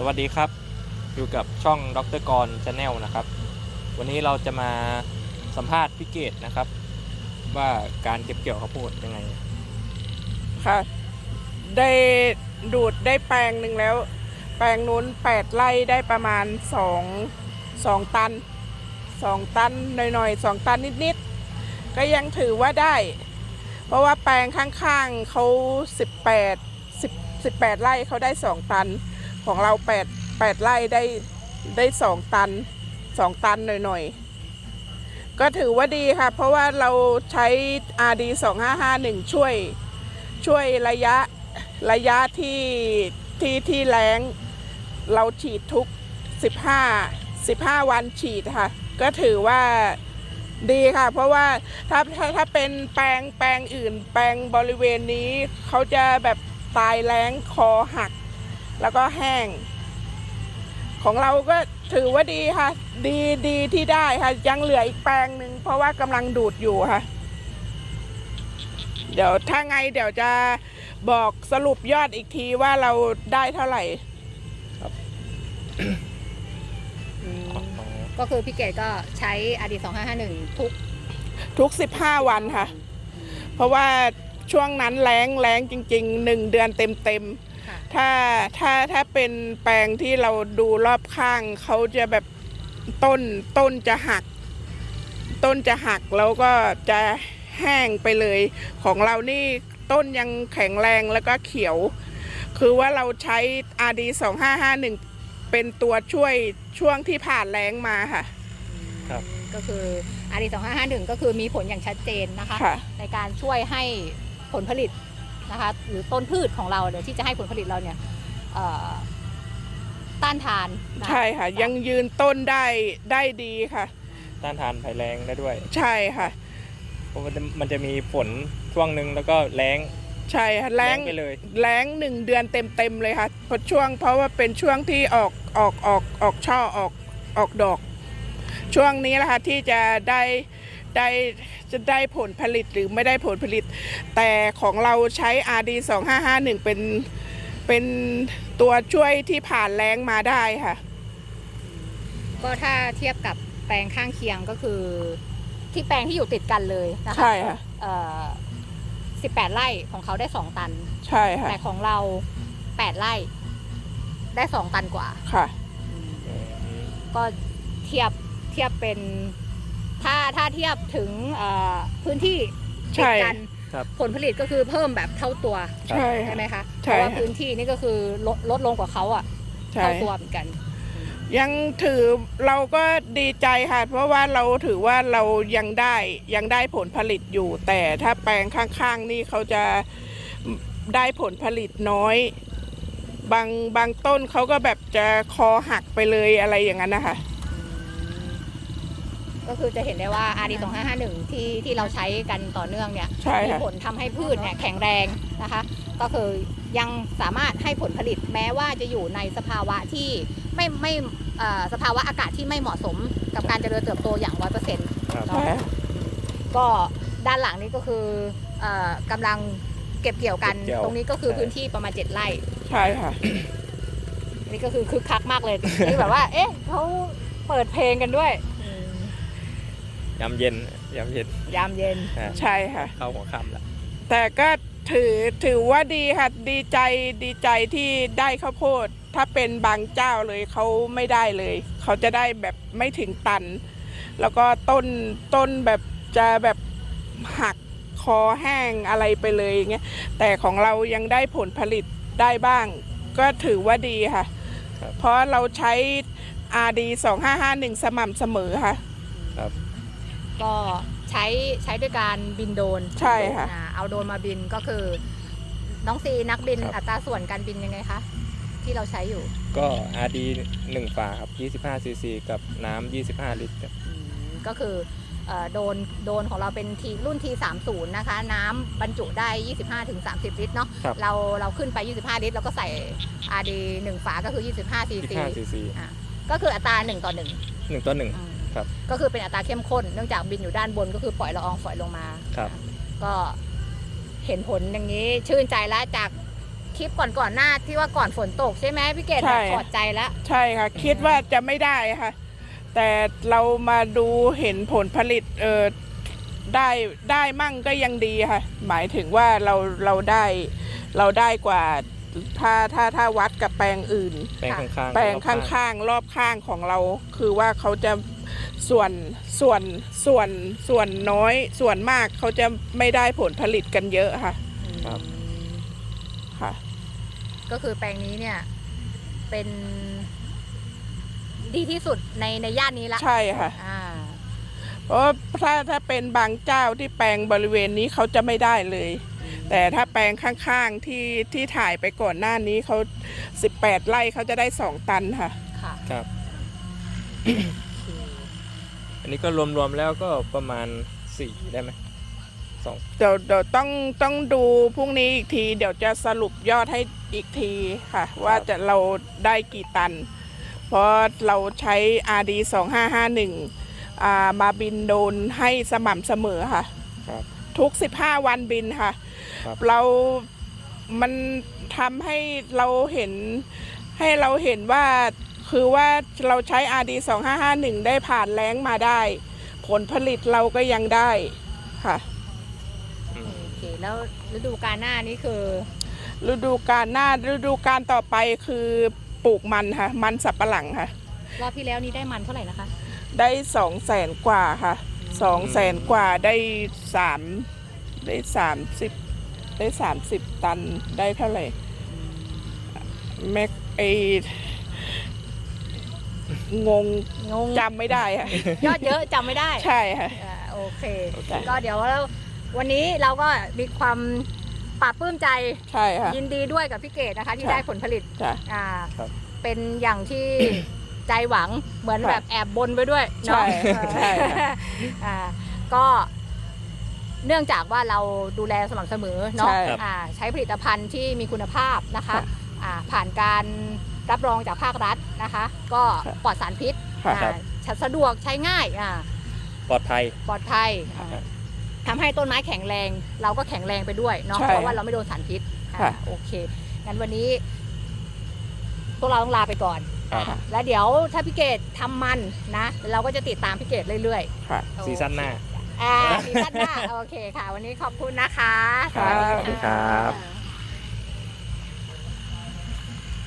สวัสดีครับ อยู่กับช่องดรกรชาแนลนะครับ วันนี้เราจะมาสัมภาษณ์พี่เกตนะครับ ว่าการเก็บเกี่ยวข้าวโพดยังไง ค่ะ ได้ดูดได้แปลงหนึ่งแล้ว แปลงนู้นแปดไร่ได้ประมาณสองสองตันสองตันหน่อยๆสองตันนิดๆ ก็ยังถือว่าได้ เพราะว่าแปลงข้างๆเขาสิบแปดสิบสิบแปดไร่เขาได้สองตัน ของเราแปดแปดไร่ได้ได้สองตันสองตันหน่อยๆ ก็ถือว่าดีค่ะ เพราะว่าเราใช้ RD 2551 ช่วยช่วยระยะระยะที่ที่ที่แรงเราฉีดทุก 15 15 วันฉีดค่ะ ก็ถือว่าดีค่ะ เพราะว่าถ้าถ้าถ้าเป็นแปลงแปลงอื่น แปลงบริเวณนี้ เขาจะแบบตายแรงคอหัก แล้วก็แห้ง ของเราก็ถือว่าดีค่ะ ดีดีที่ได้ค่ะ ยังเหลืออีกแปลงหนึ่งเพราะว่ากำลังดูดอยู่ค่ะ เดี๋ยวถ้าไงเดี๋ยวจะบอกสรุปยอดอีกทีว่าเราได้เท่าไหร่ก็คือพี่เกดก็ใช้อดีต2551 ทุกทุก 15 วันค่ะ เพราะว่าช่วงนั้นแรงแรงจริงๆหนึ่งเดือนเต็มค่ะๆ ถ้าถ้าถ้าเป็นแปลงที่เราดูรอบข้างเขาจะแบบต้นต้นจะหัก ต้นจะหักแล้วก็จะแห้งไปเลย ของเรานี่ต้นยังแข็งแรงแล้วก็เขียว คือว่าเราใช้ RD 2551 เป็นตัวช่วยช่วงที่ผ่านแรงมาค่ะ ครับ ก็คืออดีต2551 ก็คือมีผลอย่างชัดเจนนะคะค่ะในการช่วยให้ผลผลิต นะคะหรือต้นพืชของเราเนี่ยที่จะให้ผลผลิตเราเนี่ยเอ่อต้านทานนะใช่ค่ะ ยังยืนต้นได้ได้ดีค่ะ ต้านทานภัยแรงได้ด้วยใช่ค่ะ เพราะมันจะมันจะมีฝนช่วงหนึ่งแล้วก็แรงใช่ค่ะแรงไปเลย แรงหนึ่งเดือนเต็มเต็มๆเลยค่ะเพราะช่วงเพราะว่าเป็นช่วงที่ออกออกออกออกช่อออกออกดอก ช่วงนี้แหละค่ะที่จะได้ ได้จะได้ผลผลิตหรือไม่ได้ผลผลิต แต่ของเราใช้ RD 2551 เป็นเป็นตัวช่วยที่ผ่านแรงมาได้ค่ะ ก็ถ้าเทียบกับแปลงข้างเคียงก็คือ ที่แปลงที่อยู่ติดกันเลยนะคะใช่ค่ะเอ่อ18ไร่ของเขาได้2ตัน ใช่ค่ะแต่ของเรา8ไร่ได้2ตันกว่า ค่ะอืมก็เทียบเทียบเป็น ถ้าถ้าเทียบถึงเอ่อพื้นที่ติดกันครับผลผลิตก็คือเพิ่มแบบเท่าตัวใช่ใช่ค่ะไหมคะเพใช่ราะว่าค่ะพื้นที่นี่ก็คือลดลดลงกว่าเขาอะใช่เท่าตัวเหมือนกัน ยังถือเราก็ดีใจค่ะ เพราะว่าเราถือว่าเรายังได้ยังได้ผลผลิตอยู่ แต่ถ้าแปลงข้างๆนี่เขาจะได้ผลผลิตน้อย บางบางต้นเขาก็แบบจะคอหักไปเลยอะไรอย่างนั้นนะคะ ก็คือจะเห็นได้ว่า RD 2551 ที่ที่เราใช้กันต่อเนื่องเนี่ยใช่มีค่ะ ผลทำให้พืชเนี่ยแข็งแรงนะคะ ก็คือยังสามารถให้ผลผลิตแม้ว่าจะอยู่ในสภาวะที่ไม่ไม่เอ่อสภาวะอากาศที่ไม่เหมาะสมกับการเจริญเติบโตอย่างร้อยเปอร์เซ็นต์ ครับ ใช่ค่ะ ก็ด้านหลังนี้ก็คือเอ่อกำลังเก็บเกี่ยวกัน เก็บเกี่ยว ตรงนี้ก็คือใช่พื้นที่ประมาณ 7 ไร่ ใช่ค่ะ นี่ก็คือคึกคักมากเลยที่แบบว่า เอ๊ะเขาเปิดเพลงกันด้วย ยามเย็นยามเย็นยามเย็น อ่าใช่ค่ะ เข้าหัวค่ำแล้วแต่ก็ถือถือว่าดีค่ะ ดีใจดีใจที่ได้ข้าวโพด ถ้าเป็นบางเจ้าเลยเขาไม่ได้เลย เขาจะได้แบบไม่ถึงตัน แล้วก็ต้นต้นแบบจะแบบหักคอแห้งอะไรไปเลยอย่างเงี้ยแต่ของเรายังได้ผลผลิตได้บ้าง ก็ถือว่าดีค่ะครับเพราะเราใช้ RD 2551 สม่ำเสมอค่ะครับ ก็ใช้ใช้ด้วยการบินโดรนใช่ค่ะ อ่าเอาโดรนมาบินก็คือ น้องซีนักบินครับ อัตราส่วนการบินยังไงคะที่เราใช้อยู่ก็ RD 1ฝาครับ 25 cc กับน้ำ 25 ลิตรครับ อืมก็คือเอ่อโดรนโดรนของเราเป็นทีรุ่น T30 นะคะ น้ำบรรจุได้ 25-30 ลิตรเนาะครับ เราเราขึ้นไป 25 ลิตร แล้วก็ใส่ RD 1ฝาก็คือ 25 cc 25 cc อะก็คืออัตรา 1 ต่อ 1 1 ต่อ 1 อืม ครับก็คือเป็นอัตราเข้มข้นเนื่องจากบินอยู่ด้านบนก็คือปล่อยละอองฝอยลงมาครับก็เห็นผลอย่างนี้ชื่นใจแล้วจากคลิปก่อนก่อนๆหน้าที่ว่าก่อนฝนตกใช่ไหมพี่เกดใช่แบบถอดใจแล้วใช่ค่ะ คิดว่าจะไม่ได้ค่ะ แต่เรามาดูเห็นผลผลิตเออได้ได้มั่งก็ยังดีค่ะ หมายถึงว่าเราเราได้เราได้กว่าถ้าถ้าถ้าวัดกับแปลงอื่น แปลงข้างๆแปลงรอบข้างๆ รอบข้างของเรา คือว่าเขาจะ ส่วนส่วนส่วนส่วนน้อยส่วนมากเขาจะไม่ได้ผลผลิตกันเยอะค่ะ ครับ ค่ะ ก็คือแปลงนี้เนี่ย เป็น ดีที่สุดในในย่านนี้ละใช่ค่ะอ่าเพราะถ้าถ้าเป็นบางเจ้าที่แปลงบริเวณนี้เขาจะไม่ได้เลย แต่ถ้าแปลงข้างๆที่ที่ถ่ายไปก่อนหน้านี้เขา 18 ไร่เขาจะได้ 2 ตันค่ะ ค่ะ ครับอั นนี้ก็รวมๆแล้วก็ประมาณสี่ได้ไหมสองเดี๋ยวเดี๋ยวต้องต้องดูพรุ่งนี้อีกที เดี๋ยวจะสรุปยอดให้อีกทีค่ะ ว่าจะเราได้กี่ตัน เพราะเราใช้ RD 2551อ่ามาบินโดนให้สม่ำเสมอค่ะ ครับ ทุก 15 วันบินค่ะ ครับ เรามันทำให้เราเห็นให้เราเห็นว่า คือว่าเราใช้ RD 2551 ได้ผ่านแล้งมาได้ ผลผลิตเราก็ยังได้ค่ะอืมโอเค แล้วฤดูกาลหน้านี้คือ ฤดูกาลหน้าฤดูกาลต่อไปคือปลูกมันค่ะ มันสับปะหลังค่ะ รอบที่แล้วนี้ได้มันเท่าไหร่นะคะ ได้สองแสนกว่าค่ะสองแสนกว่าได้สามได้สามสิบได้สามสิบตันได้เท่าไหร่แม็กไอ งงงงจำไม่ได้ค่ะ ยอดเยอะจำไม่ได้ใช่ค่ะ อ่าโอเค โอเค ก็เดี๋ยวเราวันนี้เราก็มีความปลาบปลื้มใจใช่ค่ะ ยินดีด้วยกับพี่เกดนะคะ ที่ค่ะ ได้ผลผลิตจ้ะอ่าครับเป็นอย่างที่ ใจหวังเหมือนค่ะแบบแอบบนไว้ด้วยใช่เนาะใช่ค่ะ อ่าก็เนื่องจากว่าเราดูแลสม่ำเสมอเนาะใช่อ่าใช้ผลิตภัณฑ์ที่มีคุณภาพนะคะค่ะ อ่าผ่านการ รับรองจากภาครัฐนะคะ ก็ค่ะปลอดสารพิษค่ะอ่าสะดวกใช้ง่ายอ่าปลอดภัย ปลอดภัยอ่าครับทำให้ต้นไม้แข็งแรง เราก็แข็งแรงไปด้วยเนาะใช่เพราะว่าเราไม่โดนสารพิษค่ะอ่าโอเคงั้นวันนี้พวกเราต้องลาไปก่อน ครับอ่าแล้วเดี๋ยวถ้าพี่เกดทำมันนะ เราก็จะติดตามพี่เกดเรื่อยค่ะ ๆซีซั่นหน้า อ่าซีซั่นหน้าโอเคค่ะ วันนี้ขอบคุณนะคะ ครับสวัสดีครับอ่า